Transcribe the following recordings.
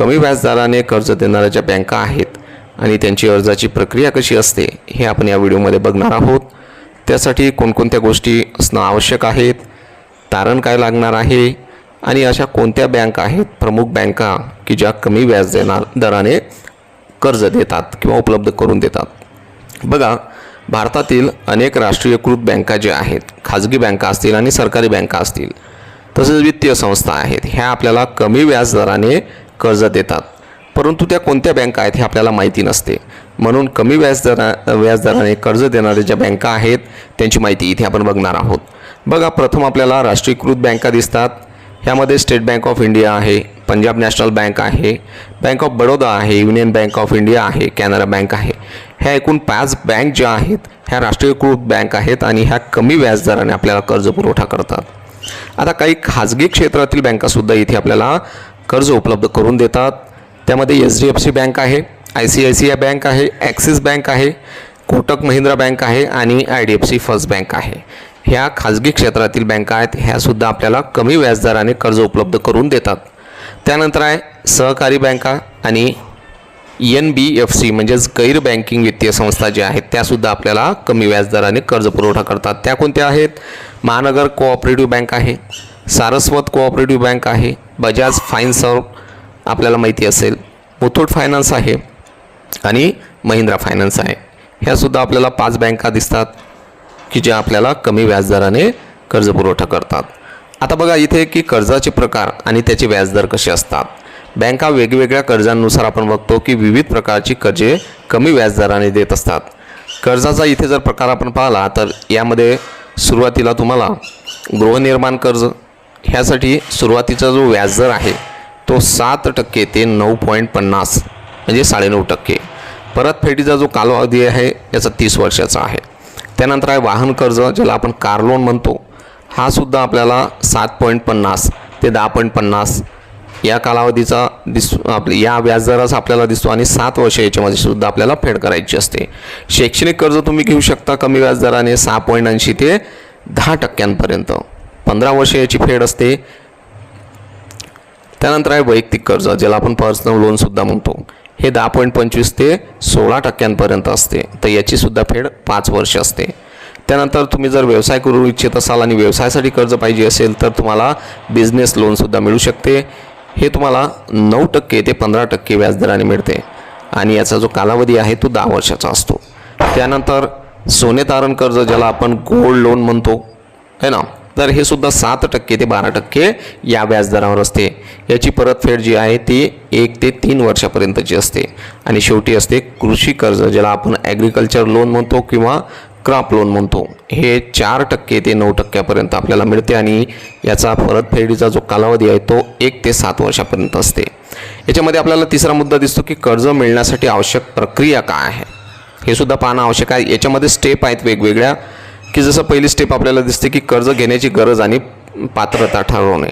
कमी व्याजदराने कर्ज देणाऱ्या ज्या बँका आहेत आणि त्यांची अर्जाची प्रक्रिया कशी असते हे आपण या व्हिडिओमध्ये बघणार आहोत. त्यासाठी कोणकोणत्या गोष्टी असणं आवश्यक आहेत तारण काय लागणार आहे आणि अशा कोणत्या बँका आहेत प्रमुख बँका की ज्या कमी व्याज देणार दराने कर्ज देतात किंवा उपलब्ध करून देतात. बघा भारतातील अनेक राष्ट्रीयकृत बँका ज्या आहेत खाजगी बँका असतील आणि सरकारी बँका असतील तसेच वित्तीय संस्था आहेत ह्या आपल्याला कमी व्याज दराने कर्ज देतात. परंतु त्या कोणत्या बँका आहेत हे आपल्याला माहिती नसते. म्हणून कमी व्याजदरा व्याजदराने कर्ज देणाऱ्या ज्या बँका आहेत त्यांची माहिती इथे आपण बघणार आहोत. बघा प्रथम आपल्याला राष्ट्रीयकृत बँका दिसतात. ह्यामध्ये स्टेट बँक ऑफ इंडिया आहे पंजाब नॅशनल बँक आहे बँक ऑफ बडोदा आहे युनियन बँक ऑफ इंडिया आहे कॅनरा बँक आहे. ह्या एकूण पाच बँक ज्या आहेत ह्या राष्ट्रीयकृत बँक आहेत आणि ह्या कमी व्याजदराने आपल्याला कर्ज पुरवठा करतात. आता काही खाजगी क्षेत्रातील बँकासुद्धा इथे आपल्याला कर्ज उपलब्ध करून देतात. त्यामध्ये H D F C bank आहे I C I C I bank आहे ॲक्सिस बँक आहे कोटक महिंद्रा बँक आहे आणि I D F C first bank आहे. ह्या खाजगी क्षेत्रातील बँका आहेत ह्यासुद्धा आपल्याला कमी व्याजदराने कर्ज उपलब्ध करून देतात. त्यानंतर आहे सहकारी बँका आणि एन बी एफ सी म्हणजेच गैर बँकिंग वित्तीय संस्था ज्या आहेत त्यासुद्धा आपल्याला कमी व्याजदराने कर्ज पुरवठा करतात. त्या कोणत्या आहेत? महानगर कोऑपरेटिव्ह बँक आहे सारस्वत कोऑपरेटिव्ह बँक आहे बजाज फायन्सर्व आपल्याला माहिती असेल मुथूट फायनान्स आहे आणि महिंद्रा फायनान्स आहे. ह्यासुद्धा आपल्याला पाच बँका दिसतात की ज्या आपल्याला कमी व्याजदराने कर्ज पुरवठा करतात. आता बघा इथे की कर्जाचे प्रकार आणि त्याचे व्याजदर कसे असतात. बँका वेगवेगळ्या कर्जांनुसार आपण बघतो की विविध प्रकारची कर्जे कमी व्याजदराने देत असतात. कर्जाचा इथे जर प्रकार आपण पाहिला तर यामध्ये सुरुवातीला तुम्हाला गृहनिर्माण कर्ज ह्यासाठी सुरुवातीचा जो व्याजदर आहे तो सात टक्के ते नऊ पॉईंट पन्नास म्हणजे साडेनऊ टक्के. परतफेडीचा जो कालावधी आहे याचा तीस वर्षाचा आहे. त्यानंतर आहे वाहन कर्ज ज्याला आपण कार लोन म्हणतो. हा सुद्धा आपल्याला सात पॉईंट पन्नास ते दहा पॉईंट पन्नास या कालावधीचा दिस आपले या व्याजदराचा आपल्याला दिसतो आणि सात वर्ष याच्यामध्ये सुद्धा आपल्याला फेड करायची असते. शैक्षणिक कर्ज तुम्ही घेऊ शकता कमी व्याजदराने सहा पॉईंट ऐंशी ते दहा टक्क्यांपर्यंत. पंधरा वर्ष याची फेड असते. त्यानंतर आहे वैयक्तिक कर्ज ज्याला आपण पर्सनल लोनसुद्धा म्हणतो. हे दहा पॉईंट पंचवीस ते सोळा टक्क्यांपर्यंत असते. तर याचीसुद्धा फेड पाच वर्ष असते. त्यानंतर तुम्ही जर व्यवसाय करू इच्छित असाल आणि व्यवसायासाठी कर्ज पाहिजे असेल तर तुम्हाला बिझनेस लोनसुद्धा मिळू शकते. हे तुम्हाला नऊ टक्के ते पंधरा टक्के व्याजदराने मिळते. आणि याचा जो कालावधी आहे तो दहा वर्षाचा असतो. त्यानंतर सोने तारण कर्ज ज्याला आपण गोल्ड लोन म्हणतो. है ना? तर हे सुद्धा सात टक्के ते बारा टक्के या व्याजदरावर असते. याची परतफेड जी आहे ती एक ते तीन वर्षापर्यंतची असते. आणि शेवटी असते कृषी कर्ज ज्याला आपण ॲग्रिकल्चर लोन म्हणतो किंवा क्रॉप लोन म्हणतो. हे चार टक्के ते नऊ टक्क्यापर्यंत आपल्याला मिळते आणि याचा परतफेडीचा जो कालावधी आहे तो एक ते सात वर्षापर्यंत असते. याच्यामध्ये आपल्याला तिसरा मुद्दा दिसतो की कर्ज मिळण्यासाठी आवश्यक प्रक्रिया काय आहे? हे सुद्धा पाहणं आवश्यक आहे. याच्यामध्ये स्टेप आहेत वेगवेगळ्या. की जसं पहिली स्टेप आपल्याला दिसते की कर्ज घेण्याची गरज आणि पात्रता ठरवणे.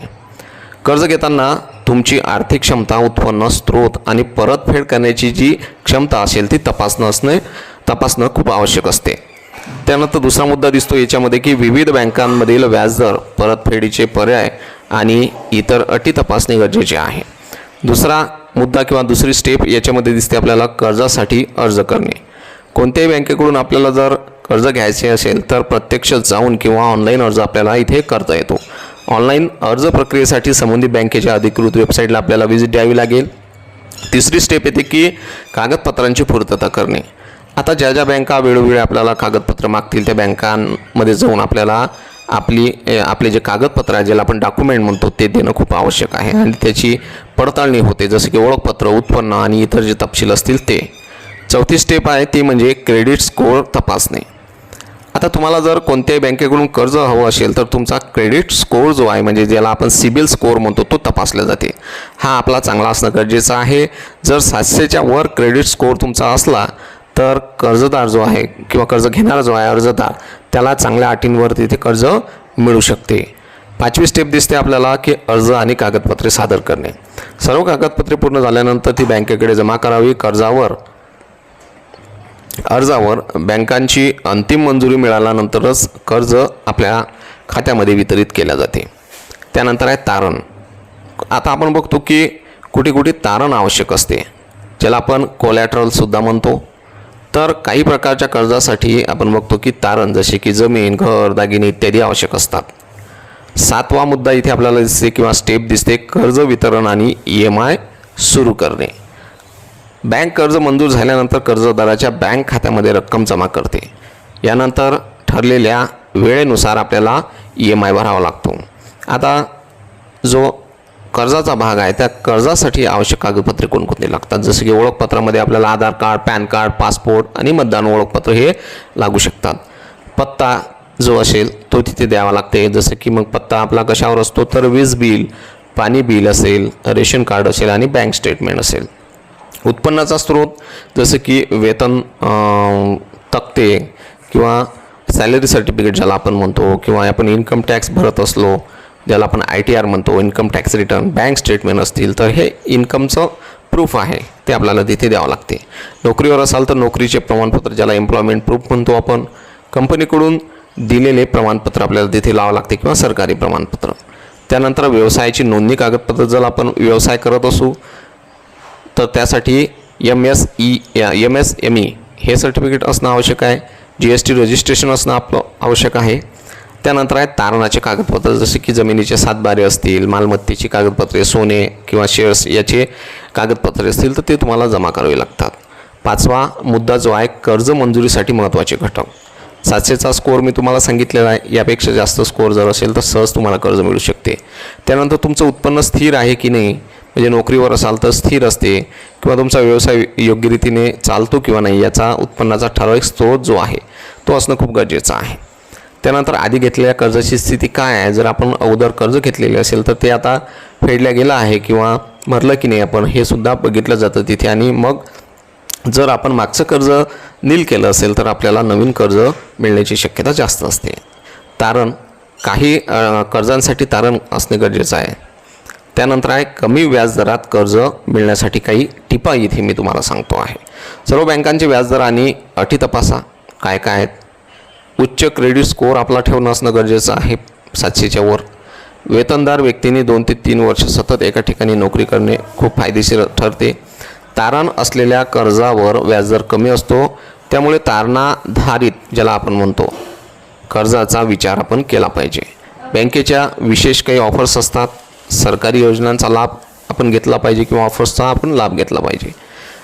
कर्ज घेताना तुमची आर्थिक क्षमता उत्पन्न स्रोत आणि परतफेड करण्याची जी क्षमता असेल ती तपासणं असणे तपासणं खूप आवश्यक असते. त्यानंतर दुसरा मुद्दा दिसतो याच्यामध्ये की विविध बँकांमधील व्याजदर परतफेडीचे पर्याय आणि इतर अटी तपासणे गरजेचे आहे. दुसरा मुद्दा किंवा दुसरी स्टेप याच्यामध्ये दिसते आपल्याला कर्जासाठी अर्ज करणे. कोणत्याही बँकेकडून आपल्याला जर कर्ज घ्यायचे असेल तर प्रत्यक्ष जाऊन किंवा ऑनलाईन अर्ज आपल्याला इथे करता येतो. ऑनलाईन अर्ज प्रक्रियेसाठी संबंधित बँकेच्या अधिकृत वेबसाईटला आपल्याला व्हिजिट द्यावी लागेल. तिसरी स्टेप येते की कागदपत्रांची पूर्तता करणे. आता ज्या ज्या बँका वेळोवेळी आपल्याला कागदपत्र मागतील त्या बँकांमध्ये जाऊन आपल्याला आपली आपले जे कागदपत्र आहे ज्याला आपण डॉक्युमेंट म्हणतो ते देणं खूप आवश्यक आहे आणि त्याची पडताळणी होते. जसं की ओळखपत्र उत्पन्न आणि इतर जे तपशील असतील ते. चौथी स्टेप आहे ती म्हणजे क्रेडिट स्कोअर तपासणे. आता तुम्हाला जर कोणत्याही बँकेकडून कर्ज हवं असेल तर तुमचा क्रेडिट स्कोअर जो आहे म्हणजे ज्याला आपण सिबिल स्कोअर म्हणतो तो तपासला जाते. हा आपला चांगला असणं गरजेचं आहे. जर सातशेच्या वर क्रेडिट स्कोअर तुमचा असला तर कर्जदार जो आहे किंवा कर्ज घेणारा जो आहे अर्जदार त्याला चांगल्या अटींवर तिथे कर्ज मिळू शकते. पाचवी स्टेप दिसते आपल्याला की अर्ज आणि कागदपत्रे सादर करणे. सर्व कागदपत्रे पूर्ण झाल्यानंतर ती बँकेकडे जमा करावी. कर्जावर अर्जावर बँकांची अंतिम मंजुरी मिळाल्यानंतरच कर्ज आपल्या खात्यामध्ये वितरित केल्या जाते. त्यानंतर आहे तारण. आता आपण बघतो की कुठे कुठे तारण आवश्यक असते ज्याला आपण कोलॅट्रलसुद्धा म्हणतो. तर काही प्रकारच्या कर्जासाठी आपण बघतो की तारण जसे की जमीन घर दागिने इत्यादी आवश्यक असतात. सातवा मुद्दा इथे आपल्याला दिसते किंवा स्टेप दिसते कर्ज वितरण आणि ई एम आय सुरू करणे. बँक कर्ज मंजूर झाल्यानंतर कर्जदाराच्या बँक खात्यामध्ये रक्कम जमा करते. यानंतर ठरलेल्या वेळेनुसार आपल्याला ई एम आय भरावा लागतो. आता जो कर्जाचा भाग आहे त्या कर्जासाठी आवश्यक कागदपत्रे कोणकोणती लागतात? जसं की ओळखपत्रामध्ये आपल्याला Aadhaar card PAN card passport आणि मतदान ओळखपत्र हे लागू शकतात. पत्ता जो असेल तो तिथे द्यावा लागते. जसं की मग पत्ता आपला कशावर असतो? तर वीज बिल पाणी बिल असेल रेशन कार्ड असेल आणि बँक स्टेटमेंट असेल. उत्पन्नाचा स्रोत जसं की वेतन तक्ते किंवा सॅलरी सर्टिफिकेट ज्याला आपण म्हणतो किंवा आपण इन्कम टॅक्स भरत असलो ज्याला आपण आय टी आर म्हणतो income tax return bank statement असतील तर हे इन्कमचं प्रूफ आहे ते आपल्याला तिथे द्यावं लागते. नोकरीवर असाल तर नोकरीचे प्रमाणपत्र ज्याला एम्प्लॉयमेंट प्रूफ म्हणतो आपण कंपनीकडून दिलेले प्रमाणपत्र आपल्याला तिथे लावावं लागते किंवा सरकारी प्रमाणपत्र. त्यानंतर व्यवसायाची नोंदणी कागदपत्र जर आपण व्यवसाय करत असू तर त्यासाठी M S E M S M E हे सर्टिफिकेट असणं आवश्यक आहे. जी एस टी रजिस्ट्रेशन असणं आपलं आवश्यक आहे. त्यानंतर आहे तारणाचे कागदपत्र जसे की जमिनीचे सातबारे असतील मालमत्तेची कागदपत्रे सोने किंवा शेअर्स याचे कागदपत्रे असतील तर ते तुम्हाला जमा करावे लागतात. पाचवा मुद्दा जो आहे कर्ज मंजुरीसाठी महत्त्वाचे घटक. सातशेचा स्कोअर मी तुम्हाला सांगितलेला आहे. यापेक्षा जास्त स्कोअर जर असेल तर सहज तुम्हाला कर्ज मिळू शकते. त्यानंतर तुमचं उत्पन्न स्थिर आहे की नाही म्हणजे नोकरीवर असाल तर स्थिर असते किंवा तुमचा व्यवसाय योग्य रीतीने चालतो किंवा नाही याचा उत्पन्नाचा ठराविक स्रोत जो आहे तो असणं खूप गरजेचं आहे. त्यानंतर आधी घेतलेल्या कर्जाची स्थिती काय आहे? जर आपण अगोदर कर्ज घेतलेले असेल तर ते आता फेडल्या गेलं आहे किंवा भरलं की नाही आपण हे सुद्धा बघितलं जातं तिथे. आणि मग जर आपण मागचं कर्ज नील केलं असेल तर आपल्याला नवीन कर्ज मिळण्याची शक्यता जास्त असते. तारण काही कर्जांसाठी तारण असणे गरजेचं आहे. त्यानंतर आहे कमी व्याजदरात कर्ज मिळण्यासाठी काही टिपा इथे मी तुम्हाला सांगतो आहे. सर्व बँकांचे व्याजदर आणि अटी तपासा. काय काय आहेत? उच्च क्रेडिट स्कोअर आपला ठेवणं असणं गरजेचं आहे सातशेच्या वर. वेतनदार व्यक्तीने दोन ते तीन वर्ष सतत एका ठिकाणी नोकरी करणे खूप फायदेशीर ठरते. तारण असलेल्या कर्जावर व्याजदर कमी असतो. त्यामुळे तारणाधारित ज्याला आपण म्हणतो कर्जाचा विचार आपण केला पाहिजे. बँकेच्या विशेष काही ऑफर्स असतात. सरकारी योजनांचा लाभ आपण घेतला पाहिजे किंवा ऑफर्सचा आपण लाभ घेतला पाहिजे.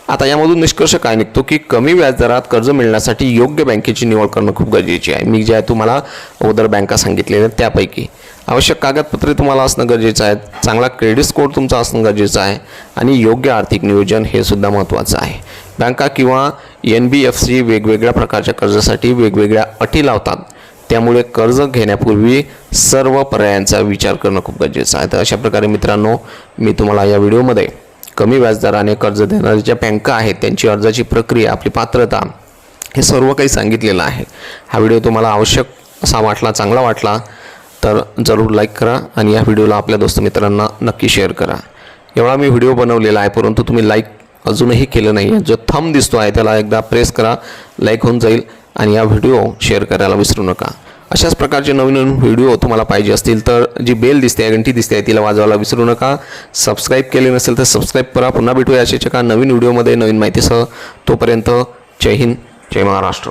आता यामधून निष्कर्ष काय निघतो की कमी व्याजदरात कर्ज मिळण्यासाठी योग्य बँकेची निवड करणं खूप गरजेची आहे. मी ज्या तुम्हाला अगोदर बँका सांगितलेल्या आहेत त्यापैकी. आवश्यक कागदपत्रे तुम्हाला असणं गरजेचं आहे. चांगला क्रेडिट स्कोअर तुमचा असणं गरजेचं आहे. आणि योग्य आर्थिक नियोजन हे सुद्धा महत्त्वाचं आहे. बँका किंवा एन बी एफ सी वेगवेगळ्या प्रकारच्या कर्जासाठी वेगवेगळ्या अटी लावतात. त्यामुळे कर्ज घेण्यापूर्वी सर्व पर्यायांचा विचार करणं खूप गरजेचं आहे. तर अशा प्रकारे मित्रांनो मी तुम्हाला या व्हिडिओमध्ये कमी व्याजदराने कर्ज देणाऱ्या ज्या बँका आहेत त्यांची अर्जाची प्रक्रिया आपली पात्रता हे सर्व काही सांगितलेलं आहे. हा व्हिडिओ तुम्हाला आवश्यक असा वाटला चांगला वाटला तर जरूर लाईक करा आणि या व्हिडिओला आपल्या दोस्त मित्रांना नक्की शेअर करा. एवढा मी व्हिडिओ बनवलेला आहे परंतु तुम्ही लाईक अजूनही केलं नाही आहे जो थंब दिसतो आहे त्याला एकदा प्रेस करा लाईक होऊन जाईल आणि या व्हिडिओ शेअर करायला विसरू नका. अशाच प्रकारचे नवीन नवीन व्हिडिओ तुम्हाला पाहिजे असतील तर जी बेल दिसते आहे घंटी दिसते आहे तिला वाजवायला विसरू नका. सबस्क्राईब केले नसेल तर सबस्क्राईब करा. पुन्हा भेटूया अशाच एका नवीन व्हिडिओमध्ये नवीन माहितीसह. तोपर्यंत जय हिंद जय महाराष्ट्र.